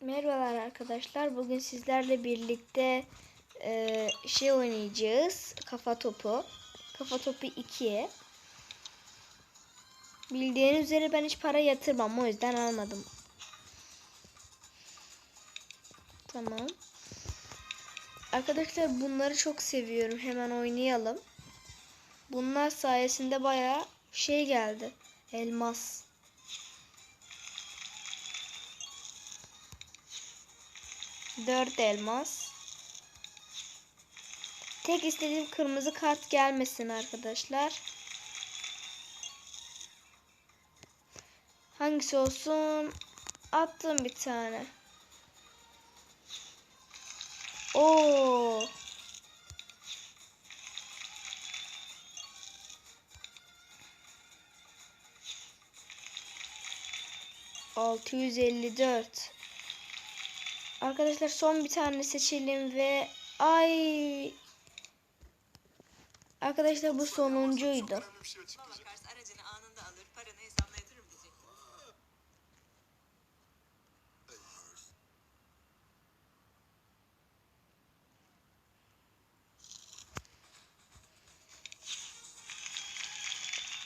Merhabalar arkadaşlar. Bugün sizlerle birlikte e, şey oynayacağız. Kafa topu. Kafa topu 2. Bildiğiniz üzere ben hiç para yatırmam. O yüzden almadım. Tamam. Arkadaşlar bunları çok seviyorum. Hemen oynayalım. Bunlar sayesinde bayağı şey geldi. Elmas. Dört elmas. Tek istediğim kırmızı kart gelmesin arkadaşlar. Hangisi olsun? Attım bir tane. Oo. Altı yüz elli dört. Arkadaşlar son bir tane seçelim ve ay Arkadaşlar bu sonuncuydu.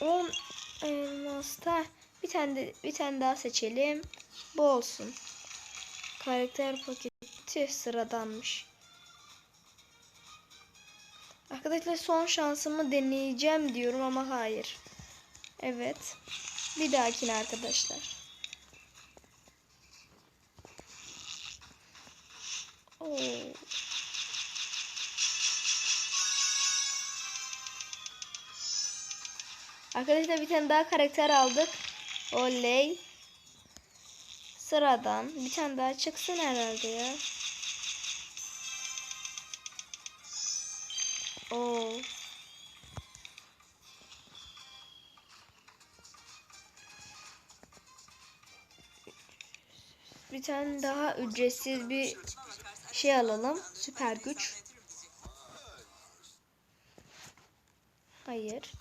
On elmasta bir tane de, bir tane daha seçelim. Bu olsun. Karakter paketi sıradanmış. Arkadaşlar son şansımı deneyeceğim diyorum ama hayır. Evet. Bir dahakine arkadaşlar. Oo. Arkadaşlar bir tane daha karakter aldık. Oley. Sıradan. Bir tane daha çıksın herhalde ya. Oo. Bir tane daha ücretsiz bir şey alalım. Süper güç. Hayır.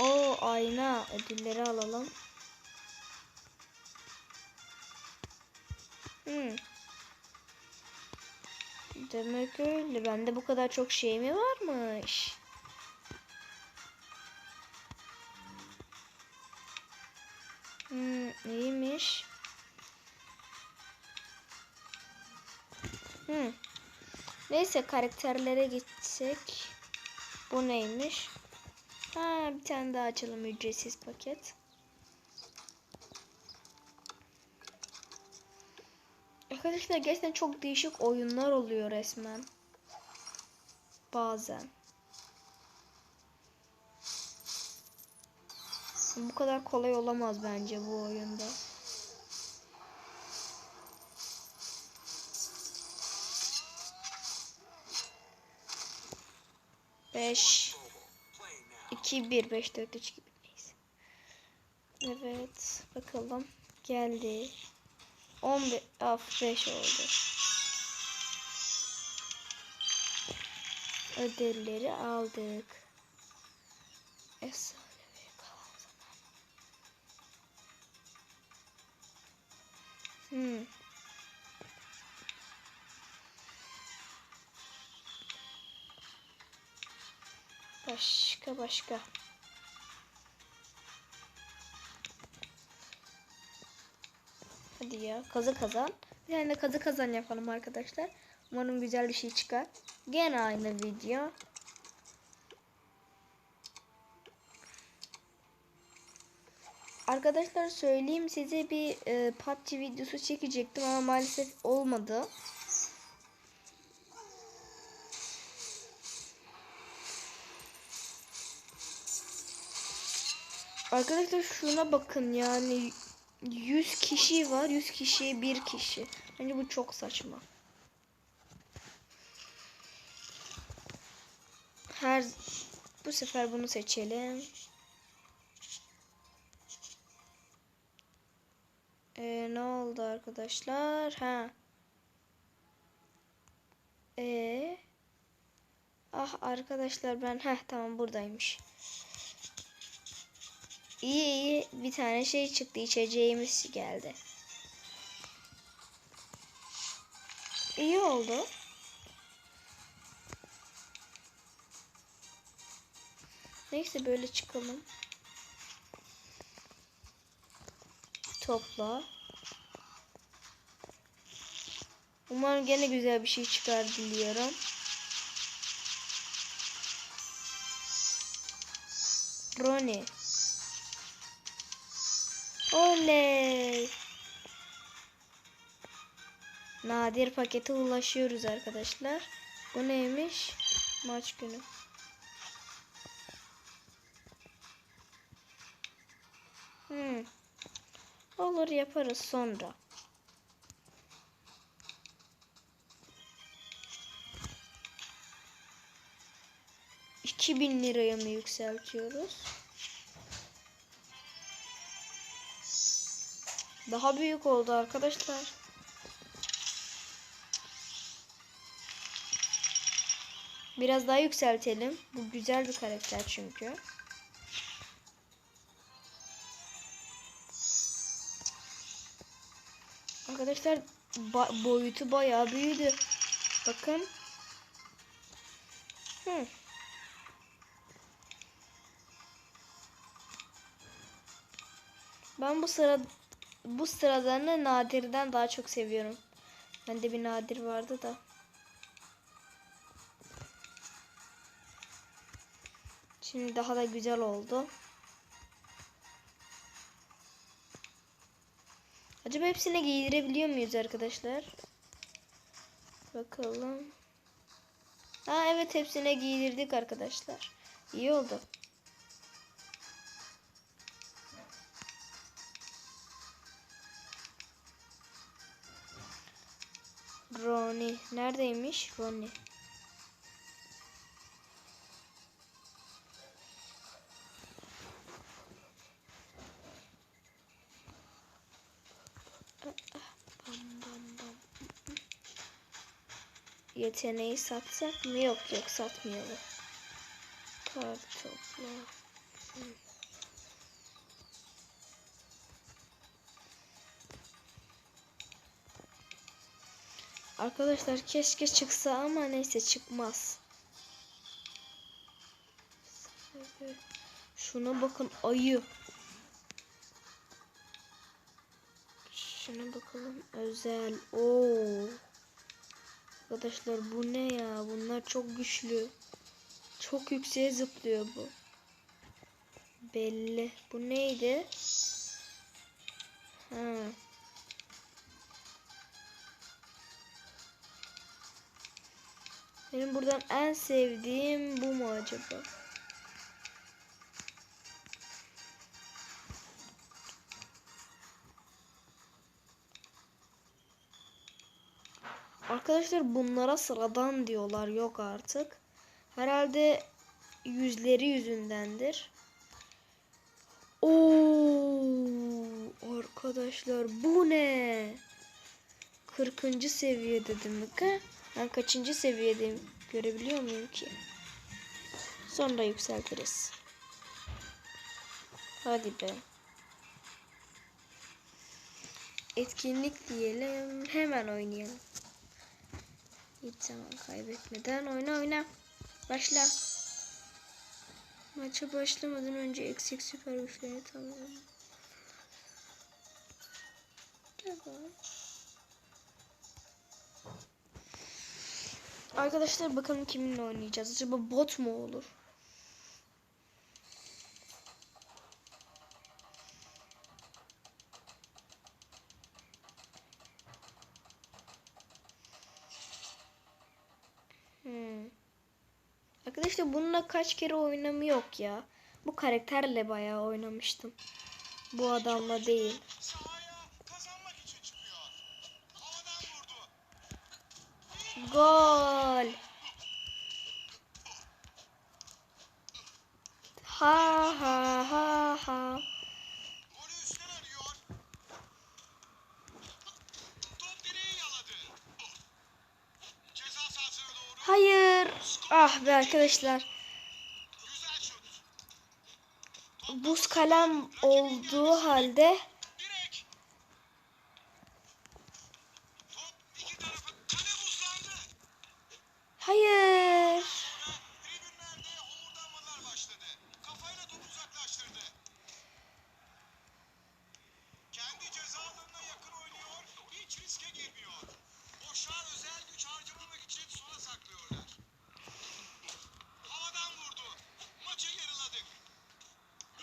O ayna ödülleri alalım. Hmm. Demek öyle. Bende bu kadar çok şey mi varmış? Hmm, neymiş? Hmm. Neyse karakterlere gitsek. Bu neymiş? Ha bir tane daha açalım ücretsiz paket. Arkadaşlar gerçekten çok değişik oyunlar oluyor resmen. Bazen. Bu kadar kolay olamaz bence bu oyunda. Beş. 2 1 5 4 3 2 1 neyse. Evet bakalım geldi. 15 af 5 oldu. Ödülleri aldık. Hmm. Başka başka. Hadi ya kazı kazan. Bir tane kazı kazan yapalım arkadaşlar. Umarım güzel bir şey çıkar. Gene aynı video. Arkadaşlar söyleyeyim size bir e, PUBG videosu çekecektim ama maalesef olmadı. Arkadaşlar şuna bakın yani 100 kişi var 100 kişiye bir kişi. Bence bu çok saçma. Her bu sefer bunu seçelim. Ee, ne oldu arkadaşlar? Ha. Ee. Ah arkadaşlar ben heh tamam buradaymış. İyi iyi bir tane şey çıktı içeceğimiz geldi. İyi oldu. Neyse böyle çıkalım. Topla. Umarım gene güzel bir şey çıkar diliyorum. Ronnie. Oley. Nadir pakete ulaşıyoruz arkadaşlar. Bu neymiş? Maç günü. Hmm. Olur yaparız sonra. Bin liraya mı yükseltiyoruz? Daha büyük oldu arkadaşlar. Biraz daha yükseltelim. Bu güzel bir karakter çünkü. Arkadaşlar ba- boyutu bayağı büyüdü. Bakın. Hı. Ben bu sıra bu sıradanı nadirden daha çok seviyorum. Bende bir nadir vardı da. Şimdi daha da güzel oldu. Acaba hepsine giydirebiliyor muyuz arkadaşlar? Bakalım. Ha evet hepsine giydirdik arkadaşlar. İyi oldu. Ronnie. Neredeymiş bam. Yeteneği satsak mı? Yok yok satmayalım. Kart topla. Hı. Arkadaşlar keşke çıksa ama neyse çıkmaz. Şuna bakın ayı. Şuna bakalım özel. Oo. Arkadaşlar bu ne ya? Bunlar çok güçlü. Çok yükseğe zıplıyor bu. Belli. Bu neydi? Ha. Benim buradan en sevdiğim bu mu acaba? Arkadaşlar bunlara sıradan diyorlar yok artık. Herhalde yüzleri yüzündendir. Oo arkadaşlar bu ne? 40. seviyede demek ha? Ben kaçıncı seviyedeyim görebiliyor muyum ki? Sonra yükseltiriz. Hadi be. Etkinlik diyelim. Hemen oynayalım. Hiç zaman kaybetmeden oyna oyna. Başla. Maça başlamadan önce eksik süper güçlerini tamamlayalım. Tamam. Arkadaşlar bakalım kiminle oynayacağız. Acaba bot mu olur? Hmm. Arkadaşlar bununla kaç kere oynamı yok ya. Bu karakterle bayağı oynamıştım. Bu adamla değil. Gol. Ha ha ha ha. Hayır. Ah be arkadaşlar. Buz kalem olduğu halde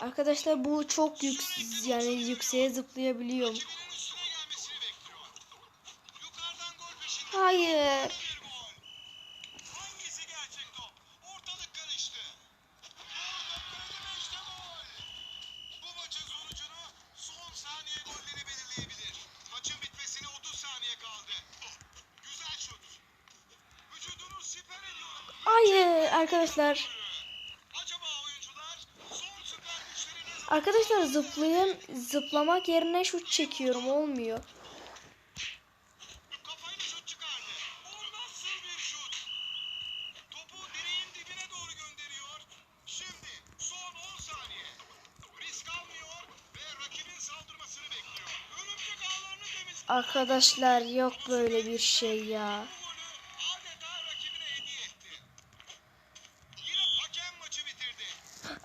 Arkadaşlar bu çok yük yani yükseğe zıplayabiliyor. Rakibinin üstüne gelmesini bekliyor. Yukarıdan gol peşinde. Hayır. Bir gol. Hangisi gerçek top? Ortalık karıştı. Doğru top ve işte gol. Bu maçın sonucunu son saniye golleri belirleyebilir. Maçın bitmesine 30 saniye kaldı. Güzel şut. Vücudunu siper ediyor. Hayır arkadaşlar. Acaba oyuncular son süper güçleri ne zaman Arkadaşlar zıplayın zıplamak yerine şut çekiyorum olmuyor. Kafayla şut çıkardı. O nasıl bir şut? Topu direğin dibine doğru gönderiyor. Şimdi son 10 saniye. Risk almıyor ve rakibin saldırmasını bekliyor. Örümcek ağlarını temizliyor. Arkadaşlar yok böyle bir şey ya.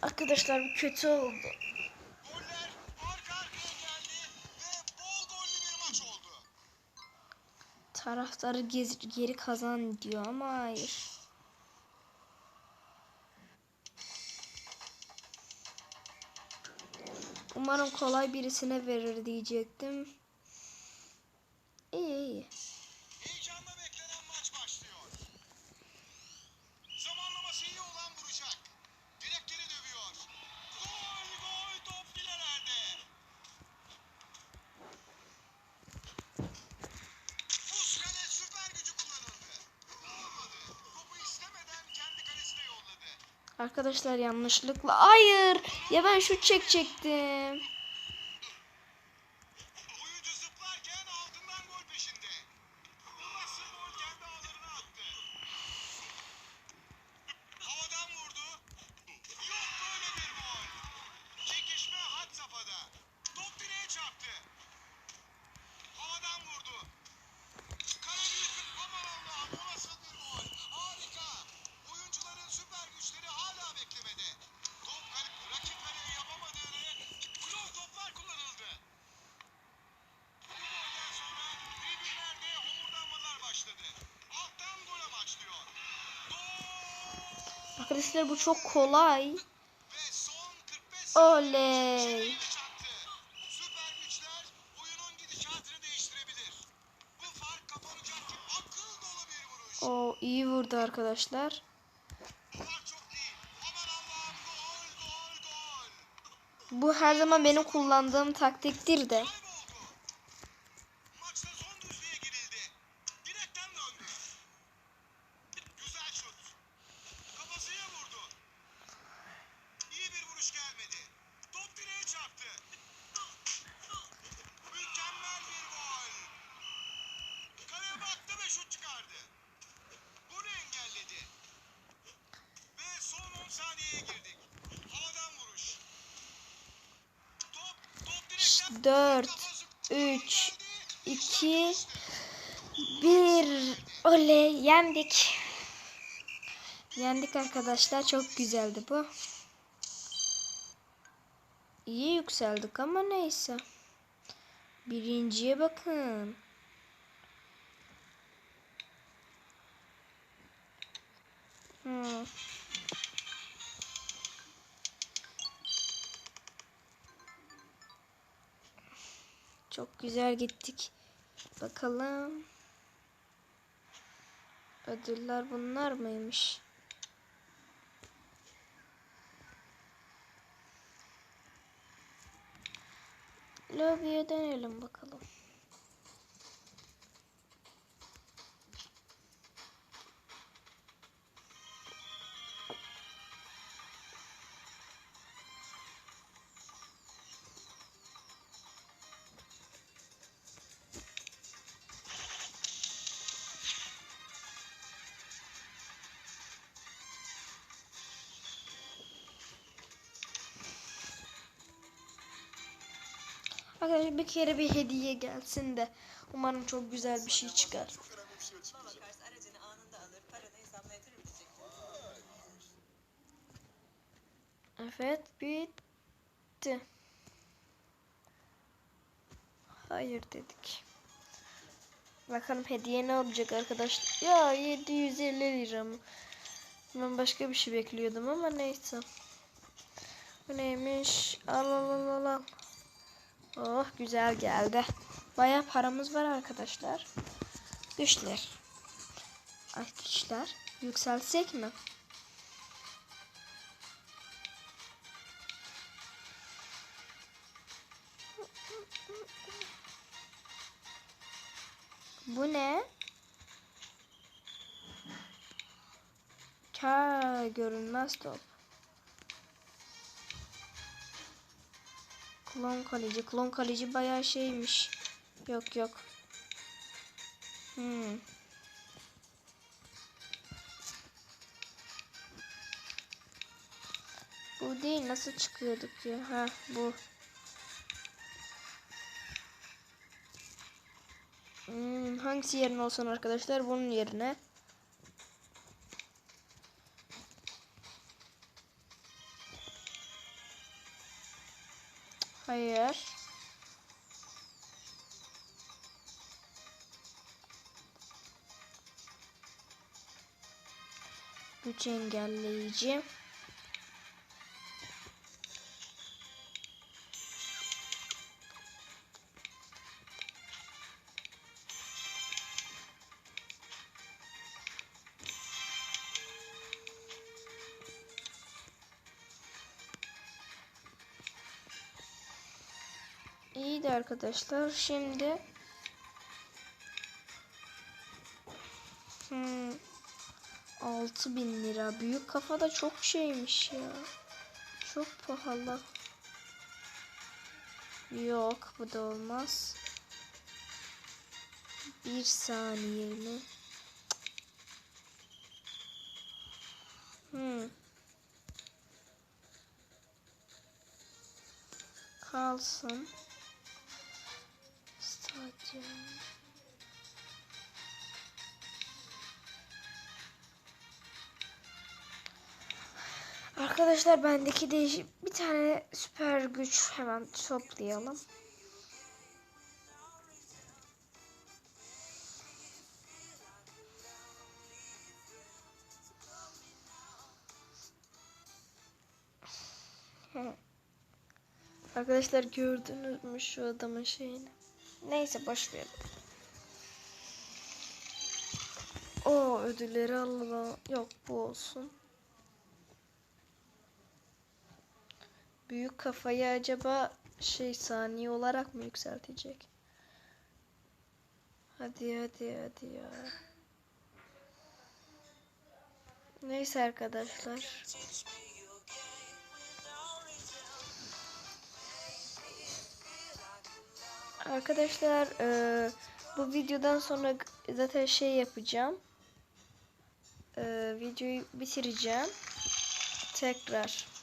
Arkadaşlar bu kötü oldu. Taraftarı geri kazan diyor ama hayır. Umarım kolay birisine verir diyecektim. İyi iyi. Arkadaşlar yanlışlıkla. Hayır. Ya ben şut çekecektim. Oyuncu Arkadaşlar bu çok kolay. Ve son 45 Oley. O iyi vurdu arkadaşlar. Bu her zaman benim kullandığım taktiktir de. 4, kafası 3, 2, 1. Oley yendik. Yendik arkadaşlar. Çok güzeldi bu. İyi yükseldik ama neyse. Birinciye bakın. Hmm. Çok güzel gittik. Bakalım. Ödüller bunlar mıymış? Lobiye dönelim bakalım. Arkadaşlar bir kere bir hediye gelsin de umarım çok güzel bir şey çıkar. Evet bitti. Hayır dedik. Bakalım hediye ne olacak arkadaşlar. Ya 750 lira mı? Ben başka bir şey bekliyordum ama neyse. Bu neymiş? Al al al al. Oh güzel geldi. Baya paramız var arkadaşlar. Güçler. Ay güçler. Yükselsek mi? Bu ne? Ha görünmez top. Klon kaleci. Klon kaleci bayağı şeymiş. Yok yok. Hmm. Bu değil. Nasıl çıkıyorduk ya? Ha bu. Hmm, hangisi yerine olsun arkadaşlar? Bunun yerine. Güç engelleyici. İyiydi arkadaşlar. Şimdi 6000 lira. Büyük kafa da çok şeymiş ya. Çok pahalı. Yok bu da olmaz. Bir saniye mi? Hmm. Kalsın. Stadyum. Arkadaşlar bendeki değişik bir tane süper güç hemen toplayalım. Arkadaşlar gördünüz mü şu adamın şeyini? Neyse boş verin. O ödülleri alalım. Yok bu olsun. Büyük kafayı acaba şey saniye olarak mı yükseltecek? Hadi hadi hadi ya. Neyse arkadaşlar. Arkadaşlar eee, bu videodan sonra zaten şey yapacağım. Eee, videoyu bitireceğim. Tekrar.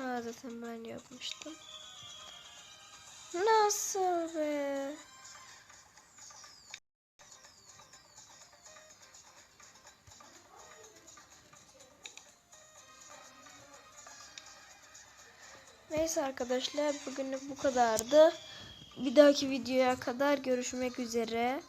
Ha zaten ben yapmıştım. Nasıl be? Neyse arkadaşlar bugünlük bu kadardı. Bir dahaki videoya kadar görüşmek üzere.